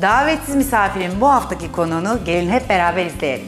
Davetsiz misafirin bu haftaki konuğunu gelin hep beraber izleyelim.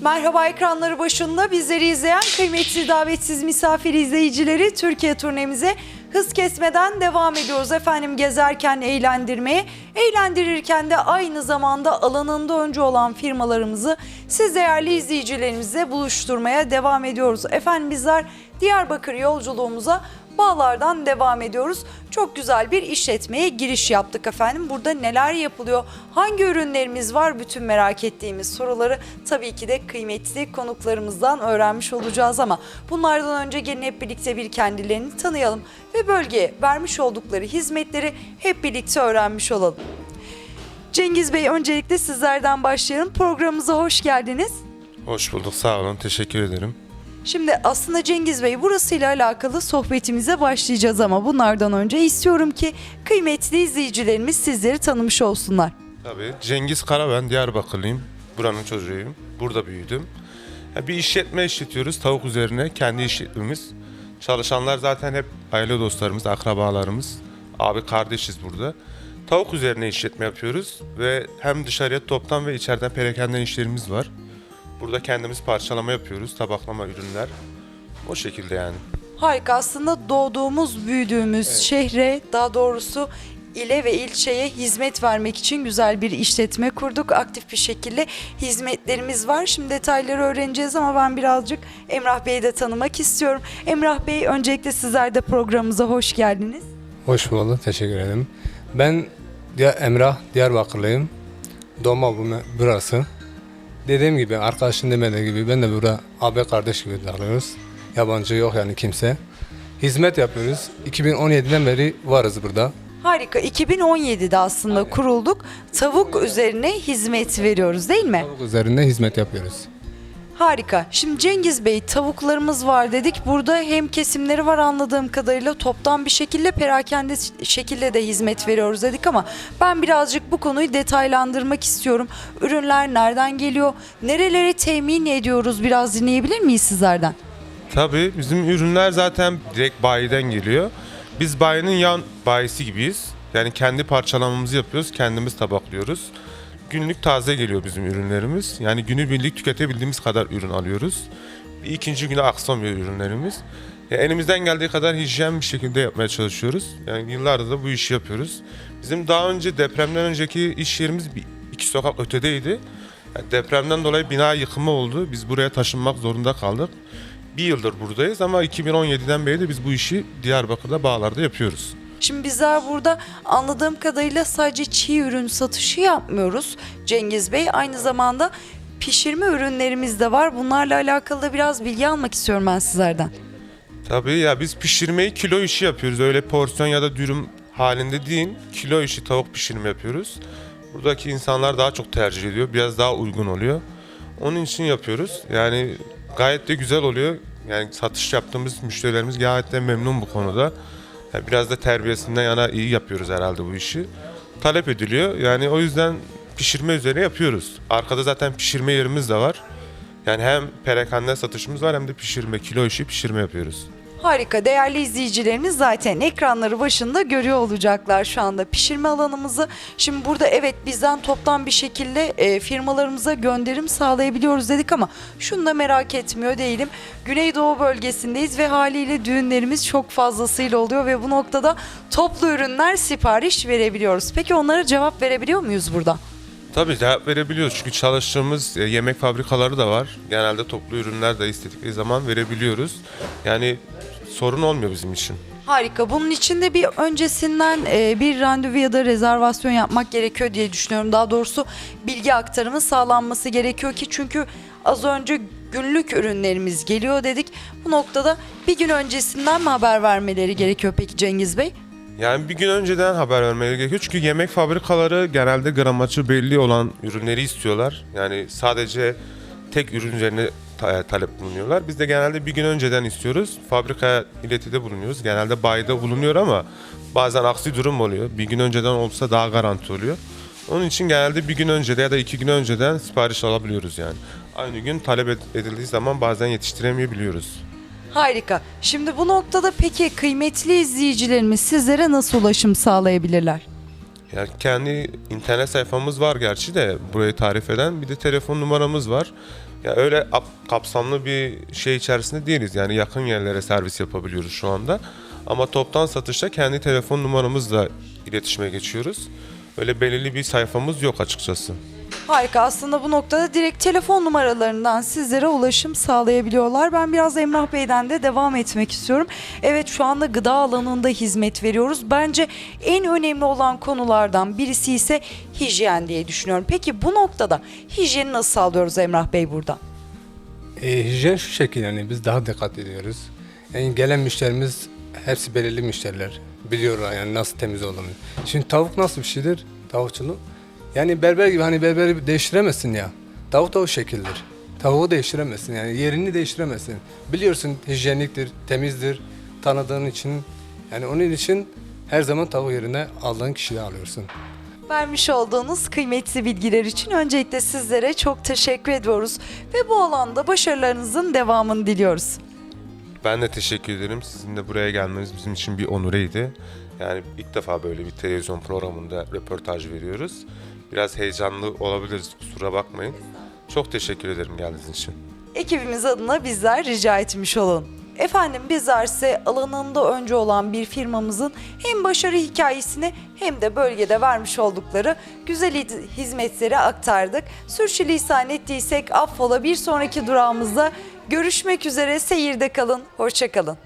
Merhaba ekranları başında bizleri izleyen kıymetli davetsiz misafir izleyicileri Türkiye turnemize hız kesmeden devam ediyoruz. Efendim gezerken eğlendirmeye, eğlendirirken de aynı zamanda alanında önce olan firmalarımızı siz değerli izleyicilerimizle buluşturmaya devam ediyoruz. Efendim bizler Diyarbakır yolculuğumuza Bağlardan devam ediyoruz. Çok güzel bir işletmeye giriş yaptık efendim. Burada neler yapılıyor? Hangi ürünlerimiz var? Bütün merak ettiğimiz soruları tabii ki de kıymetli konuklarımızdan öğrenmiş olacağız ama bunlardan önce gelin hep birlikte bir kendilerini tanıyalım ve bölgeye vermiş oldukları hizmetleri hep birlikte öğrenmiş olalım. Cengiz Bey öncelikle sizlerden başlayalım. Programımıza hoş geldiniz. Hoş bulduk, sağ olun. Teşekkür ederim. Şimdi aslında Cengiz Bey burasıyla alakalı sohbetimize başlayacağız ama bunlardan önce istiyorum ki kıymetli izleyicilerimiz sizleri tanımış olsunlar. Tabii. Cengiz Kara ben, Diyarbakırlıyım. Buranın çocuğuyum. Burada büyüdüm. Bir işletme işletiyoruz tavuk üzerine. Kendi işletmemiz. Çalışanlar zaten hep aile dostlarımız, akrabalarımız. Abi kardeşiz burada. Tavuk üzerine işletme yapıyoruz ve hem dışarıya toptan ve içeriden perakenden işlerimiz var. Burada kendimiz parçalama yapıyoruz, tabaklama ürünler. O şekilde yani. Harika aslında doğduğumuz, büyüdüğümüz şehre daha doğrusu ile ve ilçeye hizmet vermek için güzel bir işletme kurduk. Aktif bir şekilde hizmetlerimiz var. Şimdi detayları öğreneceğiz ama ben birazcık Emrah Bey'i de tanımak istiyorum. Emrah Bey öncelikle sizler de programımıza hoş geldiniz. Hoş bulduk, teşekkür ederim. Ben Diya- Emrah, Diyarbakırlıyım. Doğma bu burası. Dediğim gibi, arkadaşın demediği gibi ben de burada abi kardeş gibi davranıyoruz. Yabancı yok yani kimse. Hizmet yapıyoruz. 2017'den beri varız burada. Harika. 2017'de aslında kurulduk. Tavuk üzerine hizmet veriyoruz değil mi? Tavuk üzerinde hizmet yapıyoruz. Harika. Şimdi Cengiz Bey tavuklarımız var dedik. Burada hem kesimleri var anladığım kadarıyla toptan bir şekilde perakende şekilde de hizmet veriyoruz dedik ama ben birazcık bu konuyu detaylandırmak istiyorum. Ürünler nereden geliyor? Nerelere temin ediyoruz? Biraz dinleyebilir miyiz sizlerden? Tabii bizim ürünler zaten direkt bayiden geliyor. Biz bayinin yan bayisi gibiyiz. Yani kendi parçalamamızı yapıyoruz, kendimiz tabaklıyoruz. Günlük taze geliyor bizim ürünlerimiz. Yani günübirlik tüketebildiğimiz kadar ürün alıyoruz. İkinci güne aksamıyor ürünlerimiz. Ya elimizden geldiği kadar hijyen bir şekilde yapmaya çalışıyoruz. Yani yıllardır da bu işi yapıyoruz. Bizim daha önce depremden önceki iş yerimiz bir, iki sokak ötedeydi. Yani depremden dolayı bina yıkımı oldu. Biz buraya taşınmak zorunda kaldık. Bir yıldır buradayız ama 2017'den beri de biz bu işi Diyarbakır'da bağlarda yapıyoruz. Şimdi bizler burada anladığım kadarıyla sadece çiğ ürün satışı yapmıyoruz Cengiz Bey. Aynı zamanda pişirme ürünlerimiz de var. Bunlarla alakalı da biraz bilgi almak istiyorum ben sizlerden. Tabii ya biz pişirmeyi kilo işi yapıyoruz. Öyle porsiyon ya da dürüm halinde değil. Kilo işi tavuk pişirme yapıyoruz. Buradaki insanlar daha çok tercih ediyor. Biraz daha uygun oluyor. Onun için yapıyoruz. Yani gayet de güzel oluyor. Yani satış yaptığımız müşterilerimiz gayet de memnun bu konuda. Yani biraz da terbiyesinden yana iyi yapıyoruz herhalde bu işi. Talep ediliyor. Yani o yüzden pişirme üzerine yapıyoruz. Arkada zaten pişirme yerimiz de var. Yani hem perakende satışımız var hem de pişirme, kilo işi pişirme yapıyoruz. Harika. Değerli izleyicilerimiz zaten ekranları başında görüyor olacaklar şu anda pişirme alanımızı. Şimdi burada evet bizden toptan bir şekilde e, firmalarımıza gönderim sağlayabiliyoruz dedik ama şunu da merak etmiyor değilim. Güneydoğu bölgesindeyiz ve haliyle düğünlerimiz çok fazlasıyla oluyor ve bu noktada toplu ürünler sipariş verebiliyoruz. Peki onlara cevap verebiliyor muyuz burada? Tabii cevap verebiliyoruz çünkü çalıştığımız e, yemek fabrikaları da var. Genelde toplu ürünler de istedikleri zaman verebiliyoruz. Yani sorun olmuyor bizim için. Harika. Bunun için de bir öncesinden e, bir randevu ya da rezervasyon yapmak gerekiyor diye düşünüyorum. Daha doğrusu bilgi aktarımı sağlanması gerekiyor ki çünkü az önce günlük ürünlerimiz geliyor dedik. Bu noktada bir gün öncesinden mi haber vermeleri gerekiyor peki Cengiz Bey? Yani bir gün önceden haber vermeleri gerekiyor. Çünkü yemek fabrikaları genelde gramajı belli olan ürünleri istiyorlar. Yani sadece tek ürün üzerine ta- talep bulunuyorlar. Biz de genelde bir gün önceden istiyoruz. Fabrikaya iletide bulunuyoruz. Genelde bayda bulunuyor ama bazen aksi durum oluyor. Bir gün önceden olsa daha garanti oluyor. Onun için genelde bir gün önce ya da iki gün önceden sipariş alabiliyoruz yani. Aynı gün talep ed- edildiği zaman bazen yetiştiremeyebiliyoruz. Harika. Şimdi bu noktada peki kıymetli izleyicilerimiz sizlere nasıl ulaşım sağlayabilirler? Ya kendi internet sayfamız var gerçi de burayı tarif eden bir de telefon numaramız var. Ya öyle ap- kapsamlı bir şey içerisinde değiliz. Yani yakın yerlere servis yapabiliyoruz şu anda. Ama toptan satışta kendi telefon numaramızla iletişime geçiyoruz. Öyle belirli bir sayfamız yok açıkçası. Harika. Aslında bu noktada direkt telefon numaralarından sizlere ulaşım sağlayabiliyorlar. Ben biraz Emrah Bey'den de devam etmek istiyorum. Evet şu anda gıda alanında hizmet veriyoruz. Bence en önemli olan konulardan birisi ise hijyen diye düşünüyorum. Peki bu noktada hijyeni nasıl sağlıyoruz Emrah Bey burada? E, hijyen şu şekilde yani biz daha dikkat ediyoruz. Yani gelen müşterimiz hepsi belirli müşteriler. Biliyorlar yani nasıl temiz olduğunu. Şimdi tavuk nasıl bir şeydir? Tavukçuluk. Yani berber gibi hani berberi değiştiremezsin ya. Tavuk da o şekildir. Tavuğu değiştiremezsin yani yerini değiştiremezsin. Biliyorsun hijyeniktir, temizdir. Tanıdığın için yani onun için her zaman tavuk yerine aldığın kişiyi alıyorsun. Vermiş olduğunuz kıymetli bilgiler için öncelikle sizlere çok teşekkür ediyoruz ve bu alanda başarılarınızın devamını diliyoruz. Ben de teşekkür ederim. Sizin de buraya gelmeniz bizim için bir onureydi. Yani ilk defa böyle bir televizyon programında röportaj veriyoruz. Biraz heyecanlı olabiliriz kusura bakmayın. Çok teşekkür ederim geldiğiniz için. Ekibimiz adına bizler rica etmiş olalım. Efendim bizler ise alanında önce olan bir firmamızın hem başarı hikayesini hem de bölgede vermiş oldukları güzel hizmetleri aktardık. Sürçülisan ettiysek affola bir sonraki durağımızda görüşmek üzere seyirde kalın, hoşça kalın.